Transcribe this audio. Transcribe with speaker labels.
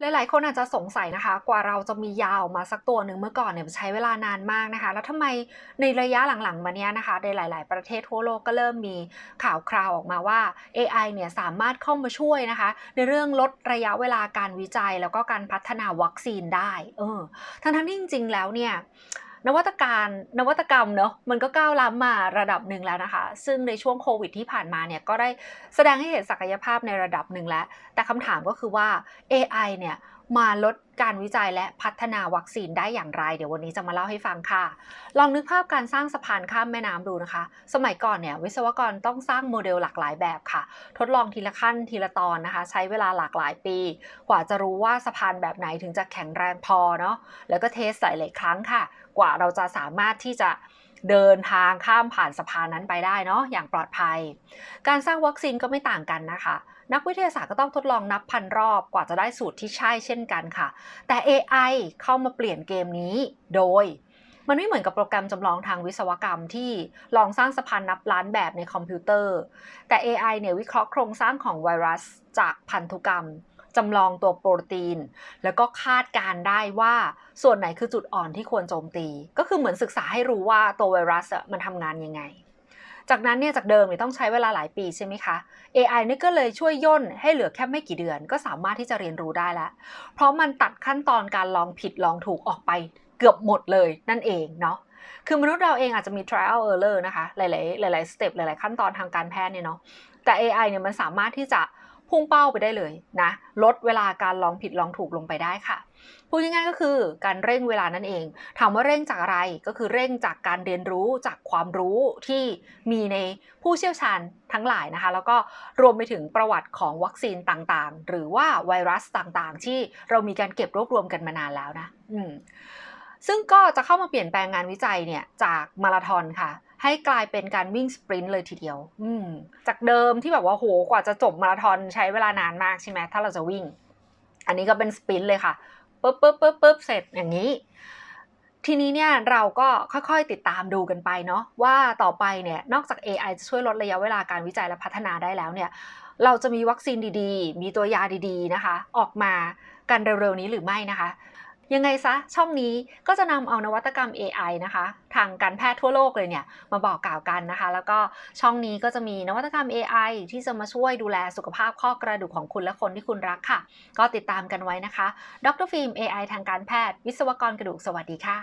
Speaker 1: หลายๆ คนอาจจะสงสัยนะคะ กว่าเราจะมียาออกมาสักตัวหนึ่งเมื่อก่อนเนี่ยใช้เวลานานมากนะคะ แล้วทำไมในระยะหลังๆ มาเนี้ยนะคะในหลาย ๆ ประเทศทั่วโลกก็เริ่มมีข่าวคราวออกมาว่า AI เนี่ยสามารถเข้ามาช่วยนะคะ ในเรื่องลดระยะเวลาการวิจัย แล้วก็การพัฒนาวัคซีนได้ เออ ทั้งๆที่จริง ๆ แล้วเนี่ย นวัตการนวัตกรรมเนอะมันก็ก้าวล้ำมาระดับหนึ่งแล้วนะคะ ซึ่งในช่วงโควิดที่ผ่านมาเนี่ยก็ได้แสดงให้เห็นศักยภาพในระดับหนึ่งแล้ว แต่คำถามก็คือว่า AI เนี่ย มาลดการวิจัยและพัฒนาวัคซีนได้อย่างไร เดี๋ยววันนี้จะมาเล่าให้ฟังค่ะ ลองนึกภาพการสร้างสะพานข้ามแม่น้ำดูนะคะ สมัยก่อนเนี่ยวิศวกรต้องสร้างโมเดลหลากหลายแบบค่ะ ทดลองทีละขั้นทีละตอนนะคะ ใช้เวลาหลากหลายปี กว่าจะรู้ว่าสะพานแบบไหนถึงจะแข็งแรงพอเนาะแล้วก็เทสหลายๆครั้งค่ะ กว่าเราจะสามารถที่จะเดินทางข้ามผ่านสะพานนั้นไปได้เนาะอย่างปลอดภัย การสร้างวัคซีนก็ไม่ต่างกันนะคะ นักวิทยาศาสตร์ก็ต้องทดลองนับพันรอบกว่าจะได้สูตรที่ใช่เช่นกันค่ะ แต่ AI เข้ามาเปลี่ยนเกมนี้โดย มันไม่เหมือนกับโปรแกรมจำลองทางวิศวกรรมที่ลองสร้างสะพานนับล้านแบบในคอมพิวเตอร์ แต่ AI เนี่ยวิเคราะห์โครงสร้างของไวรัสจากพันธุกรรมจำลองตัวโปรตีน แล้วก็คาดการได้ว่าส่วนไหนคือจุดอ่อนที่ควรโจมตี ก็คือเหมือนศึกษาให้รู้ว่าตัวไวรัสมันทำงานยังไง จากนั้นเนี่ยจากเดิมเนี่ยต้องใช้เวลาหลายปีใช่ไหมคะ AI นี่ก็เลยช่วยย่นให้เหลือแค่ไม่กี่เดือน ก็สามารถที่จะเรียนรู้ได้แล้ว เพราะมันตัดขั้นตอนการลองผิดลองถูกออกไปเกือบหมดเลยนั่นเองเนาะคือมนุษย์เราเองอาจจะมี trial error นะคะ หลาย ๆ หลาย ๆ สเต็ปหลาย ๆ ขั้นตอนทางการแพทย์เนี่ยเนาะแต่ AI เนี่ยมันสามารถที่จะ พุ่งเป้าไปได้เลยนะ ลดเวลาการลองผิดลองถูกลงไปได้ค่ะพูดง่ายๆก็คือการเร่งเวลานั่นเอง ถามว่าเร่งจากอะไรก็คือเร่งจากการเรียนรู้จากความรู้ที่มีในผู้เชี่ยวชาญทั้งหลายนะคะ แล้วก็รวมไปถึงประวัติของวัคซีนต่างๆ หรือว่าไวรัสต่างๆ ที่เรามีการเก็บรวบรวมกันมานานแล้วนะซึ่งก็จะเข้ามาเปลี่ยนแปลงงานวิจัยเนี่ยจากมาราธอนค่ะ ให้กลายเป็นการวิ่งสปรินต์เลยทีเดียว อืจากเดิมที่แบบว่าโหกว่าจะจบมาราธอนใช้เวลานานมากใช่ไหมถ้าเราจะวิ่ง อันนี้ก็เป็นสปรินต์เลยค่ะปุ๊บปุ๊บปุ๊บปุ๊บเสร็จอย่างนี้ ทีนี้เนี่ยเราก็ค่อยๆติดตามดูกันไปเนาะว่าต่อไปเนี่ยนอกจาก AI จะช่วยลดระยะเวลาการวิจัยและพัฒนาได้แล้วเนี่ย เราจะมีวัคซีนดีๆ มีตัวยาดีๆนะคะ ออกมากันเร็วๆนี้หรือไม่นะคะ ยังไงซะช่องนี้ก็จะนำเอานวัตกรรม AI นะคะ ทางการแพทย์ทั่วโลกเลยเนี่ยมาบอกกล่าวกันนะคะ แล้วก็ช่องนี้ก็จะมีนวัตกรรม AI ที่จะมาช่วยดูแลสุขภาพข้อกระดูกของคุณและคนที่คุณรักค่ะ ก็ติดตามกันไว้นะคะ ดรฟิล์ม AI ทางการแพทย์ วิศวกรกระดูกสวัสดีค่ะ